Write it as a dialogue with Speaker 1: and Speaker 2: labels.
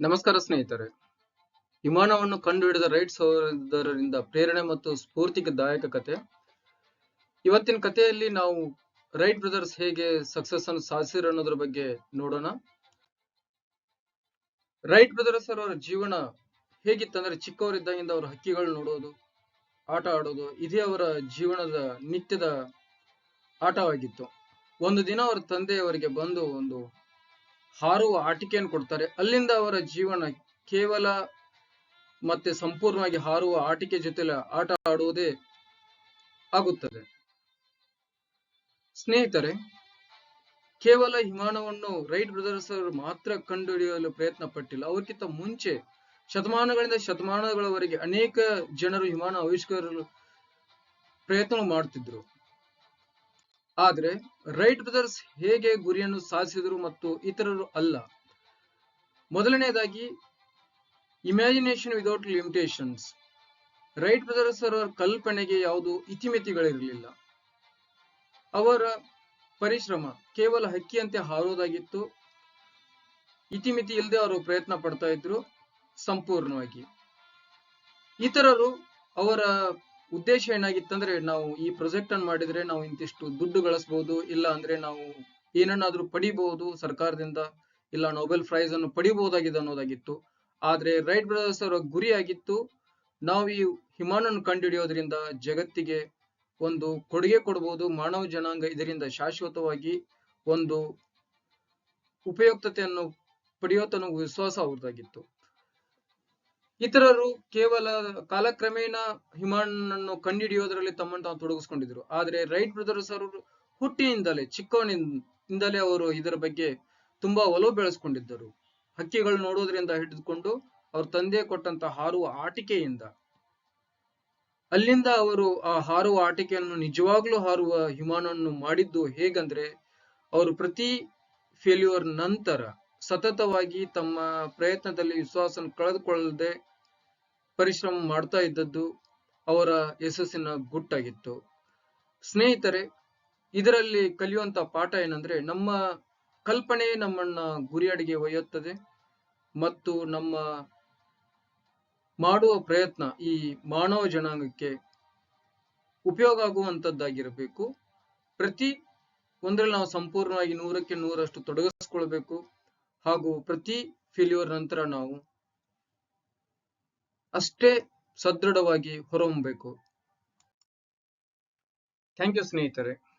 Speaker 1: ನಮಸ್ಕಾರ ಸ್ನೇಹಿತರೆ. ವಿಮಾನವನ್ನು ಕಂಡುಹಿಡಿದ ರೈಟ್ ಸಹೋದರರಿಂದ ಪ್ರೇರಣೆ ಮತ್ತು ಸ್ಫೂರ್ತಿದಾಯಕ ಕತೆ. ಇವತ್ತಿನ ಕಥೆಯಲ್ಲಿ ನಾವು ರೈಟ್ ಬ್ರದರ್ಸ್ ಹೇಗೆ ಸಕ್ಸಸ್ ಅನ್ನು ಸಾಧಿಸಿದ್ರು ಅನ್ನೋದ್ರ ಬಗ್ಗೆ ನೋಡೋಣ. ರೈಟ್ ಬ್ರದರ್ಸ್ ಅವರ ಜೀವನ ಹೇಗಿತ್ತಂದ್ರೆ ಚಿಕ್ಕವರಿದ್ದಾಗಿಂದ ಅವರ ಹಕ್ಕಿಗಳು ನೋಡೋದು, ಆಟ ಆಡೋದು, ಇದೇ ಅವರ ಜೀವನದ ನಿತ್ಯದ ಆಟವಾಗಿತ್ತು. ಒಂದು ದಿನ ಅವರ ತಂದೆಯವರಿಗೆ ಬಂದು ಒಂದು ಹಾರುವ ಆಟಿಕೆಯನ್ನು ಕೊಡ್ತಾರೆ. ಅಲ್ಲಿಂದ ಅವರ ಜೀವನ ಕೇವಲ ಮತ್ತೆ ಸಂಪೂರ್ಣವಾಗಿ ಹಾರುವ ಆಟಿಕೆ ಜೊತೆಲೆ ಆಟ ಆಡುವುದೇ ಆಗುತ್ತದೆ. ಸ್ನೇಹಿತರೆ, ಕೇವಲ ವಿಮಾನವನ್ನು ರೈಟ್ ಬ್ರದರ್ಸ್ ಅವರು ಮಾತ್ರ ಕಂಡುಹಿಡಿಯಲು ಪ್ರಯತ್ನ ಪಟ್ಟಿಲ್ಲ ಅವರಿಗಿಂತ ಮುಂಚೆ ಶತಮಾನಗಳಿಂದ ಶತಮಾನಗಳವರೆಗೆ ಅನೇಕ ಜನರು ವಿಮಾನ ಆವಿಷ್ಕರಿಸಲು ಪ್ರಯತ್ನ ಮಾಡುತ್ತಿದ್ರು ಆದ್ರೆ ರೈಟ್ ಬ್ರದರ್ಸ್ ಹೇಗೆ ಗುರಿಯನ್ನು ಸಾಧಿಸಿದರು ಮತ್ತು ಇತರರು ಅಲ್ಲ? ಮೊದಲನೆಯದಾಗಿ imagination without limitations Wright brothers ಅವರ ಕಲ್ಪನೆಗೆ ಯಾವುದು ಇತಿಮಿತಿಗಳಿರಲಿಲ್ಲ. ಅವರ ಪರಿಶ್ರಮ ಕೇವಲ ಹಕ್ಕಿಯಂತೆ ಹಾರೋದಾಗಿತ್ತು ಇತಿಮಿತಿ ಇಲ್ಲದೆ ಅವರು ಪ್ರಯತ್ನ ಪಡ್ತಾ ಇದ್ರು ಸಂಪೂರ್ಣವಾಗಿ. ಇತರರು ಅವರ ಉದ್ದೇಶ ಏನಾಗಿತ್ತಂದ್ರೆ ನಾವು ಈ ಪ್ರಾಜೆಕ್ಟ್ ಅನ್ನು ಮಾಡಿದ್ರೆ ನಾವು ಇಂತಿಷ್ಟು ದುಡ್ಡು ಗಳಿಸಬಹುದು ಇಲ್ಲ ಅಂದ್ರೆ ನಾವು ಏನನ್ನಾದ್ರೂ ಪಡಿಬಹುದು ಸರ್ಕಾರದಿಂದ, ಇಲ್ಲ ನೊಬೆಲ್ ಪ್ರೈಸ್ ಅನ್ನು ಪಡಿಬಹುದಾಗಿದೆ ಅನ್ನೋದಾಗಿತ್ತು. ಆದ್ರೆ ರೈಟ್ ಬ್ರದರ್ಸ್ ಅವರ ಗುರಿ ಆಗಿತ್ತು ನಾವು ಈ ಹಿಮಾನನ್ನು ಕಂಡುಹಿಡಿಯೋದ್ರಿಂದ ಜಗತ್ತಿಗೆ ಒಂದು ಕೊಡುಗೆ ಕೊಡಬಹುದು ಮಾನವ ಜನಾಂಗ ಇದರಿಂದ ಶಾಶ್ವತವಾಗಿ ಒಂದು ಉಪಯುಕ್ತತೆಯನ್ನು ಪಡೆಯುವ ವಿಶ್ವಾಸ ಅವ್ರದ್ದಾಗಿತ್ತು. ಇತರರು ಕೇವಲ ಕಾಲಕ್ರಮೇಣ ಹಿಮಾನನ್ನು ಕಂಡಿಡಿಯೋದರಲ್ಲಿ ತಮ್ಮನ್ನು ತಾವು ತೊಡಗಿಸ್ಕೊಂಡಿದ್ರು ಆದ್ರೆ ರೈಟ್ ಬ್ರದರ್ಸ್ ಅವರು ಹುಟ್ಟಿನಿಂದಲೇ, ಚಿಕ್ಕವನಿಂದಲೇ ಅವರು ಇದರ ಬಗ್ಗೆ ತುಂಬಾ ಒಲವು ಬೆಳೆಸ್ಕೊಂಡಿದ್ದರು. ಹಕ್ಕಿಗಳು ನೋಡೋದ್ರಿಂದ ಹಿಡಿದುಕೊಂಡು ಅವ್ರ ತಂದೆ ಕೊಟ್ಟಂತ ಹಾರುವ ಆಟಿಕೆಯಿಂದ. ಅಲ್ಲಿಂದ ಅವರು ಆ ಹಾರುವ ಆಟಿಕೆಯನ್ನು ನಿಜವಾಗ್ಲೂ ಹಾರುವ ಹಿಮಾನವನ್ನು ಮಾಡಿದ್ದು ಹೇಗಂದ್ರೆ, ಅವರು ಪ್ರತಿ ಫೇಲ್ಯೂರ್ ನಂತರ ಸತತವಾಗಿ ತಮ್ಮ ಪ್ರಯತ್ನದಲ್ಲಿ ವಿಶ್ವಾಸ ಕಳೆದುಕೊಳ್ಳದೆ ಪರಿಶ್ರಮ ಮಾಡ್ತಾ ಇದ್ದದ್ದು ಅವರ ಯಶಸ್ಸಿನ ಗುಟ್ಟಾಗಿತ್ತು. ಸ್ನೇಹಿತರೆ, ಇದರಲ್ಲಿ ಕಲಿಯುವಂತ ಪಾಠ ಏನಂದ್ರೆ ನಮ್ಮ ಕಲ್ಪನೆ ನಮ್ಮನ್ನ ಗುರಿಯಾಡಿಗೆ ಒಯ್ಯುತ್ತದೆ ಮತ್ತು ನಮ್ಮ ಮಾಡುವ ಪ್ರಯತ್ನ ಈ ಮಾನವ ಜನಾಂಗಕ್ಕೆ ಉಪಯೋಗ ಆಗುವಂತದ್ದಾಗಿರಬೇಕು. ಪ್ರತಿ ಒಂದ್ರಲ್ಲಿ ನಾವು ಸಂಪೂರ್ಣವಾಗಿ ನೂರಕ್ಕೆ ನೂರಷ್ಟು ತೊಡಗಿಸ್ಕೊಳ್ಬೇಕು ಹಾಗೂ ಪ್ರತಿ ಫೇಲ್ಯೂರ್ ನಂತರ ನಾವು ಅಷ್ಟೇ ಸದೃಢವಾಗಿ ಹೊರಹೊಮ್ಮಬೇಕು. ಥ್ಯಾಂಕ್ ಯು ಸ್ನೇಹಿತರೆ.